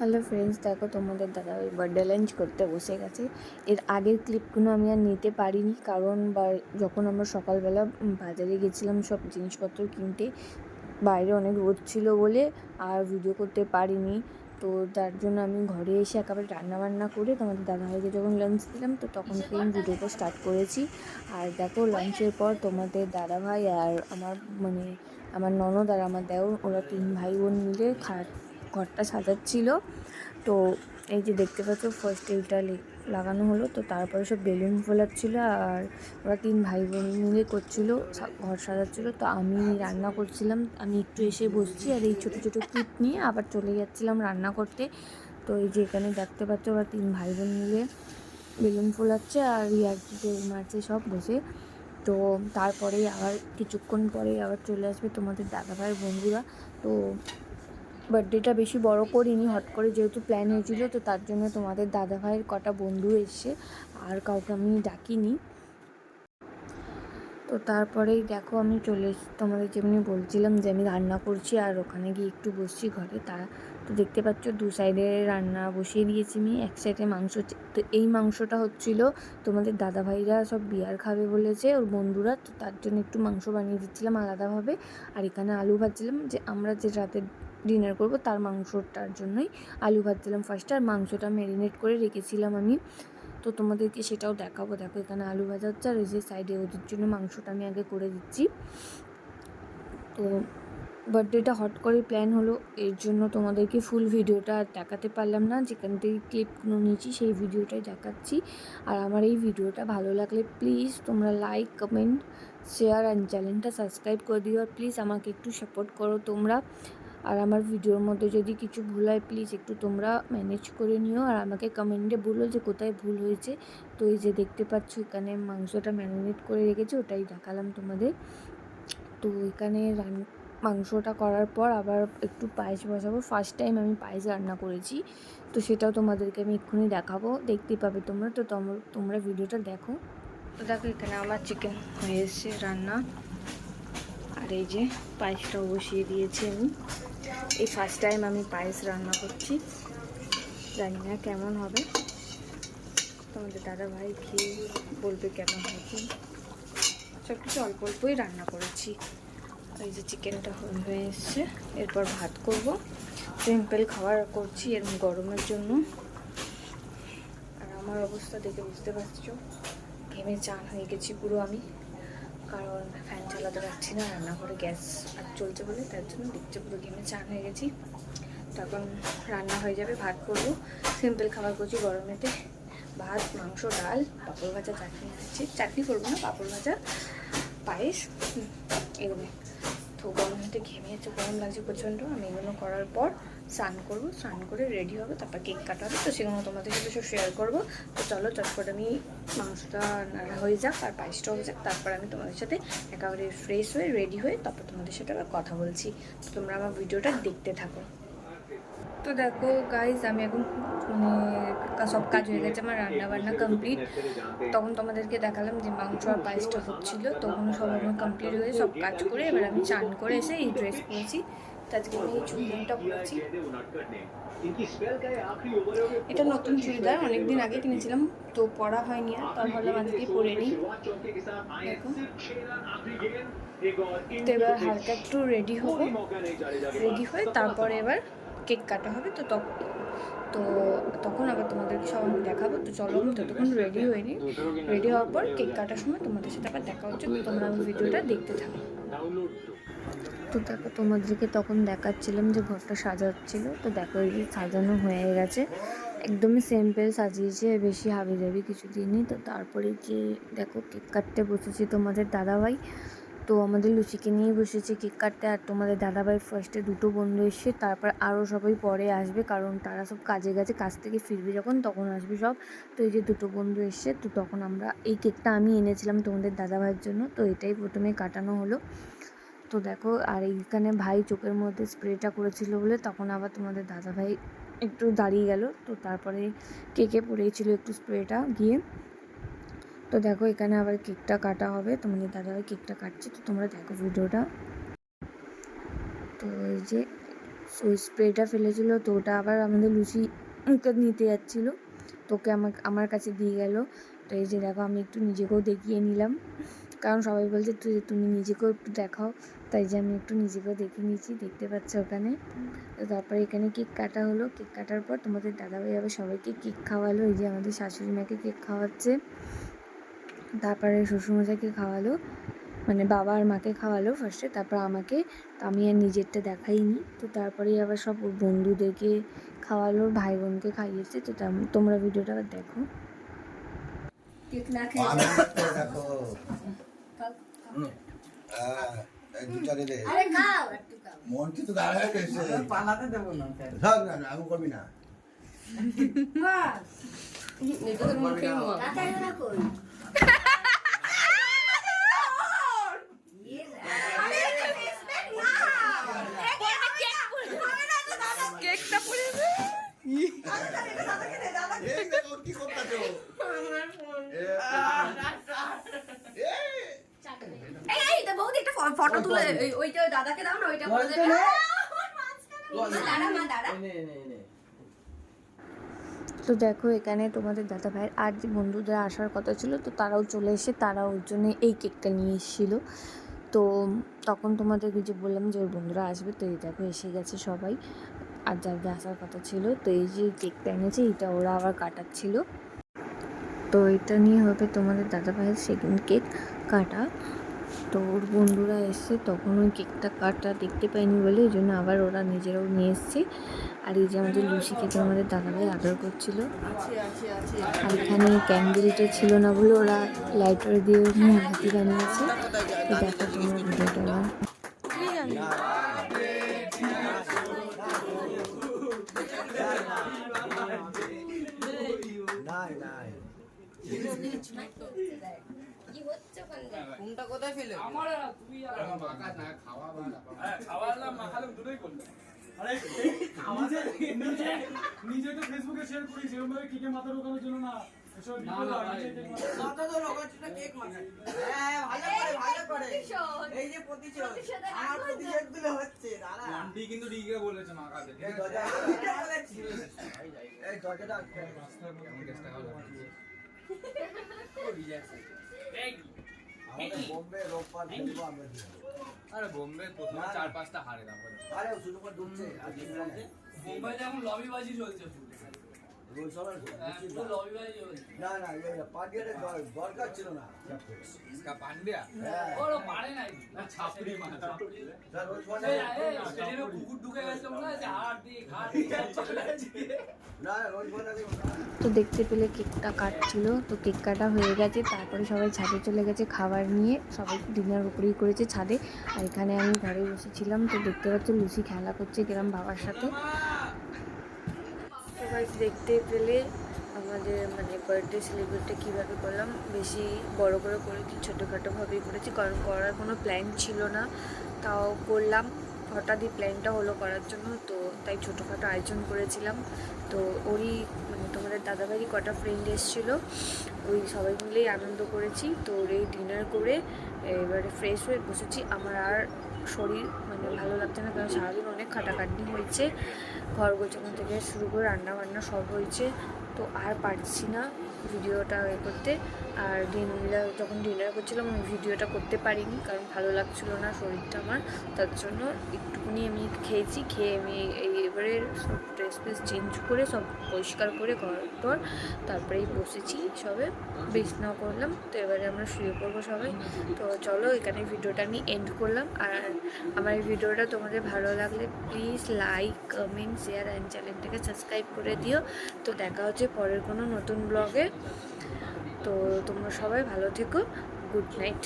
Hello friends দেখো তোমাদের দাদা ওই বার্থডে লাঞ্চ করতে বসে গেছে। এর আগের ক্লিপগুলো আমি আর নিতে পারিনি কারণ বা, যখন আমরা সকালবেলা বাজারে গেছিলাম সব জিনিসপত্র কিনতে, বাইরে অনেক রোদ ছিল বলে আর ভিডিও করতে পারিনি। তো তার জন্য আমি ঘরে এসে একেবারে রান্না বান্না করে তোমাদের দাদাভাইকে যখন লাঞ্চ দিলাম, তো তখন থেকে আমি ভিডিওটা স্টার্ট করেছি। আর দেখো লাঞ্চের পর তোমাদের দাদাভাই আর আমার মানে আমার ননদ আর আমার দেওর ওরা তিন ভাই বোন মিলে খাট ঘরটা সাজাচ্ছিল। তো এই যে দেখতে পাচ্ছ ফার্স্ট এইটা লাগানো হলো। তো তারপরে সব বেলুন ফোলাচ্ছিল আর ওরা তিন ভাই বোন মিলে করছিল ঘর সাজাচ্ছিলো। তো আমি রান্না করছিলাম, আমি একটু এসে বসছি আর এই ছোটো ছোটো ক্লিপ নিয়ে আবার চলে যাচ্ছিলাম রান্না করতে। তো এই যে এখানে দেখতে পাচ্ছ, ওরা তিন ভাই বোন মিলে বেলুন ফোলাচ্ছে আর ইয়ার্কিতে মারছে, সব বসে। তো তারপরেই আবার, কিছুক্ষণ পরে আবার চলে আসবে তোমাদের দাদাভাইয়ের বন্ধুরা। তো বার্থডেটা বেশি বড় করিনি, হট করে যেহেতু প্ল্যান হয়েছিল, তো তার জন্য তোমাদের দাদাভাইয়ের কটা বন্ধু এসছে, আর কাউকে আমি ডাকিনি। তো তারপরেই দেখো আমি চলে এসেছি তোমাদের যেমনি বলছিলাম যে আমি রান্না করছি, আর ওখানে গিয়ে একটু বসছি ঘরে। তা তো দেখতে পাচ্ছ, দু সাইডে রান্না বসিয়ে দিয়েছি আমি, এক সাইডে মাংস তো এই মাংসটা হচ্ছিল তোমাদের দাদাভাইরা সব বিয়ার খাবে বলেছে, ওর বন্ধুরা, তো তার জন্য একটু মাংস বানিয়ে দিচ্ছিলাম আলাদাভাবে। আর এখানে আলু ভাজছিলাম, যে আমরা যে রাতে ডিনার করব, তার মাংসটার জন্যই আলু ভাজছিলাম ফার্স্টে আর মাংসটা ম্যারিনেট করে রেখেছিলাম আমি। তো তোমাদেরকে সেটাও দেখাবো। দেখো, এখানে আলু ভাজা হচ্ছে, আর এই যে সাইডে ওদের জন্য মাংসটা আমি আগে করে দিচ্ছি। তো বার্থডেটা হট করে প্ল্যান হলো, এর জন্য তোমাদেরকে ফুল ভিডিওটা দেখাতে পারলাম না। যেখান থেকে ক্লিপগুলো নিয়েছি, সেই ভিডিওটাই দেখাচ্ছি। আর আমার এই ভিডিওটা ভালো লাগলে প্লিজ তোমরা লাইক কমেন্ট শেয়ার অ্যান্ড চ্যানেলটা সাবস্ক্রাইব করে দিও। আর প্লিজ আমাকে একটু সাপোর্ট করো তোমরা। আর আমার ভিডিওর মধ্যে যদি কিছু ভুল হয় প্লিজ একটু তোমরা ম্যানেজ করে নিও। আর আমাকে কমেন্টে বলো যে কোথায় ভুল হয়েছে। তো এই যে দেখতে পাচ্ছ, এখানে মাংসটা ম্যারিনেট করে রেখেছি, ওটাই দেখালাম তোমাদের। তো এখানে রান, মাংসটা করার পর আবার একটু পায়েস বসাবো। ফার্স্ট টাইম আমি পায়েস রান্না করেছি। তো সেটাও তোমাদেরকে আমি এক্ষুনি দেখাবো। দেখতেই পাবে তোমরা। তো তোমরা ভিডিওটা দেখো। তো দেখো এখানে আমার চিকেন হয়ে এসছে রান্না। আর এই যে পায়েসটাও বসিয়ে দিয়েছি আমি। এই ফার্স্ট টাইম আমি পায়েস রান্না করছি। জানি না কেমন হবে। তোমাদের দাদা ভাই খেয়ে বলবে, কেমন হয়েছে? সব কিছু অল্প অল্পই রান্না করেছি। এই যে চিকেনটা হয়ে এসছে। এরপর ভাত করব। সিম্পল খাবার করছি এর গরমের জন্য। আর আমার অবস্থা দেখে বুঝতে পারছ। ঘেমে চান হয়ে গেছি পুরো আমি। কারণ ফ্যান চালাতে পারছি না রান্নাঘরে গ্যাস আর চলছে বলে তার জন্য দেখছে পুরো ঘেমে চান হয়ে গেছি। তখন রান্না হয়ে যাবে, ভাত করব। সিম্পল খাবার করছি গরমেতে। ভাত, মাংস, ডাল, পাঁপড় ভাজা, চাটনি আছে চাটনি করব না, পাঁপড় ভাজা, পায়েস এগুলো তো গরমেতে ঘেমে যাচ্ছে গরম লাগছে প্রচণ্ড, আমি এগুলো করার পর স্নান করব, স্নান করে রেডি হবে, তারপর কেক কাটা হবে তো সেগুলো তোমাদের সাথে সব শেয়ার করব। তো চলো চটপট আমি মাংসটা নাড়া হয়ে যাক আর পায়েসটা হয়ে যাক, তারপর আমি তোমাদের সাথে একেবারে ফ্রেশ হয়ে রেডি হয়ে তারপর তোমাদের সাথে আবার কথা বলছি। তো তোমরা আমার ভিডিওটা দেখতে থাকো। তো দেখো গাইজ আমি এখন মানে সব কাজ হয়ে গেছে, আমার রান্না বান্না কমপ্লিট তখন তোমাদেরকে দেখালাম যে মাংস আর পায়েসটা হচ্ছিল তখন সব আমার কমপ্লিট হয়ে সব কাজ করে এবার আমি চান করে এসে এই ড্রেস পরেছি। আজকে আমি এই চুড়িদারটা পরেছি। এটা নতুন চুড়িদার, অনেকদিন আগে কিনেছিলাম, তো পরা হয়নি আর তার ভাবলাম আজকে পরে নিই। তো এবার হালকা একটু রেডি হব। রেডি হয়ে তারপরে এবার কেক কাটা হবে, তো তখন তো তখন আবার তোমাদেরকে সব আমি দেখাবো। তো চলো, আমি ততক্ষণ রেডি নিই রেডি হওয়ার পর কেক কাটার সময় তোমাদের সাথে আবার দেখা হচ্ছে তোমরা ভিডিওটা দেখতে থাকো। তো দেখো, তোমাদেরকে তখন দেখাচ্ছিলাম যে ঘরটা সাজাচ্ছিল। তো দেখো, এই সাজানো হয়ে গেছে। একদমই সিম্পল সাজিয়েছে, বেশি হাবি জাবি কিছু দিনই তো তারপরে যে দেখো, কেক কাটতে বসেছি তোমাদের দাদাভাই। তো আমাদের লুচিকে নিয়ে বসেছে কেক কাটতে। আর তোমাদের দাদাভাই ফার্স্টে দুটো বন্ধু এসছে, তারপর আরও সবাই পরে আসবে, কারণ তারা সব কাজে গেছে, কাজ থেকে ফিরবে যখন, তখন আসবে সব। তো এই যে দুটো বন্ধু এসছে, তো তখন আমরা এই কেকটা আমি এনেছিলাম তোমাদের দাদাভাইয়ের জন্য। তো এটাই প্রথমে কাটানো হলো। তো দেখো, আর এইখানে ভাই চোখের মধ্যে স্প্রেটা করেছিল বলে তখন আবার তোমাদের দাদাভাই একটু দাঁড়িয়ে গেল। তো তারপরে কেকে পড়েছিল একটু স্প্রেটা গিয়ে তো দেখো, এখানে আবার কেকটা কাটা হবে। তোমাদের দাদাভাই কেকটা কাটছে, তো তোমরা দেখো ভিডিওটা। তো এই যে ওই স্প্রেটা ফেলেছিল, তো ওটা আবার আমাদের লুচি নিতে যাচ্ছিল। তোকে আমার আমার কাছে দিয়ে গেল। তো এই যে দেখো, আমি একটু নিজেকেও দেখিয়ে নিলাম। কারণ সবাই বলছে তুই তুমি নিজেকেও একটু দেখাও। তাই যে আমি একটু নিজেকেও দেখে নিয়েছি, দেখতে পাচ্ছ ওখানে। তো তারপরে এখানে কেক কাটা হলো। কেক কাটার পর তোমাদের দাদাভাই আবার সবাইকে কেক খাওয়ালো। এই যে আমাদের শাশুড়ি মাকে কেক খাওয়াচ্ছে। তারপরে শ্বশুরমশাইকে খাওয়ালো মানে বাবা আর মাকে খাওয়ালো ফার্স্টে তারপর আমাকে তো আমি আর নিজেরটা দেখাইনি। তো তারপরেই আবার সব ওর বন্ধুদেরকে খাওয়ালো ভাই বোনকে খাইয়েছে। তো তোমরা ভিডিওটা আবার দেখো। কেক না দেখো। হ্যাঁ, মন হয়ে গেছে পালাতে দেবো আমি করবি কেকটা বৌদি একটা ফটো তুলে ওই- ওইটা দাদাকে দাও না ওইটা দাঁড়া মা দাঁড়া তো দেখো, এখানে তোমাদের দাদা ভাইয়ের আর যে বন্ধুদের আসার কথা ছিল, তো তারাও চলে এসে তারা ওর জন্য এই কেকটা নিয়ে এসেছিল। তো তখন তোমাদেরকে যে বললাম যে ওর বন্ধুরা আসবে, তো এই দেখো এসে গেছে সবাই। আর যাদের আসার কথা ছিল, তো এই যে কেকটা এনেছে, এটা ওরা আবার কাটাচ্ছিল। তো এটা নিয়ে হবে তোমাদের দাদা ভাইয়ের সেকেন্ড কেক কাটা। তো ওর বন্ধুরা এসছে, তখন ওই কেকটা কাটা দেখতে পাইনি বলে, এই জন্য আবার ওরা নিজেরাও নিয়ে এসছে। আর এই যে আমাদের লুচি খেতে আমাদের দাদাভাই আদর করছিল। আর এখানে ক্যান্ডেলটা ছিল না বলে ওরা লাইটার দিয়ে হাতি বানিয়েছে। তো দেখো ভিডিওটা এবার। নাই নাই ঘুমটা কোথায় ফেলে? নিজে তো ফেসবুকে শেয়ার করি সেরকম ভাবে কিকে মাথা ঢোকানোর জন্য না। এসব ভিডিও নিজে কেক মাথা- মাথা তো কেক হ্যাঁ ভালো করে ভালো করে। এই যে প্রতিশোধ। আমার প্রতিশোধগুলো হচ্ছে দাঁড়া। আন্টি কিন্তু ঠিকই বলেছে। এই দরজাটা বোম্বে রোববার ফেলব আমরা আরে বোম্বে প্রথমে। চার পাঁচটা হারে তারপরে আরে শুধু। বোম্বে যেমন লবি বাজি চলছে না? না দরকার ছিল না। পান্ডিয়া। পারে নাই। ছাপড়ি তো দেখতে পেলে কেকটা কাটছিল তো কেক কাটা হয়ে গেছে তারপরে সবাই ছাদে চলে গেছে খাবার নিয়ে। সবাই ডিনার উপরেই করেছে ছাদে। আর এখানে আমি ঘরে বসেছিলাম তো দেখতে পাচ্ছ লুচি খেলা করছে গ্রাম বাবার সাথে। দেখতে পেলে আমাদের মানে বার্থডে সেলিব্রেটটা কীভাবে করলাম, বেশি বড় করে করেছি ছোটোখাটোভাবেই করেছি, কারণ করার কোনো প্ল্যান ছিল না। তাও করলাম, হঠাৎই প্ল্যানটা হলো করার জন্য, তো তাই ছোটোখাটো আয়োজন করেছিলাম। তো ওরই মানে তোমাদের দাদাভাই কটা ফ্রেন্ড এসেছিল ওই সবাই মিলেই আনন্দ করেছি। তো এই ডিনার করে এবারে ফ্রেশ হয়ে বসেছি। আমার আর শরীর মানে ভালো লাগছে না, কারণ সারাদিন অনেক খাটাখাটনি হয়েছে। ঘর গোছানো থেকে শুরু করে রান্না বান্না সব হয়েছে। তো আর পারছি না ভিডিওটা এ করতে। আর ডিনার যখন ডিনার করছিলাম, আমি ভিডিওটা করতে পারিনি, কারণ ভালো লাগছিল না শরীরটা আমার। তার জন্য একটুখানি আমি খেয়েছি, খেয়ে আমি এই এবারে সব ড্রেস ফ্রেস চেঞ্জ করে সব পরিষ্কার করে ঘর টর তারপরেই বসেছি সবে। বিছনাও করলাম তো এবারে আমরা শুয়ে পড়ব সবাই। তো চলো, এখানে ভিডিওটা আমি এন্ড করলাম। আর আমার এই ভিডিওটা তোমাদের ভালো লাগলে please like comment share and চ্যানেলটাকে সাবস্ক্রাইব করে দিও। তো দেখা হচ্ছে পরের কোনো নতুন ব্লগে তো তোমরা সবাই ভালো থেকো। Good night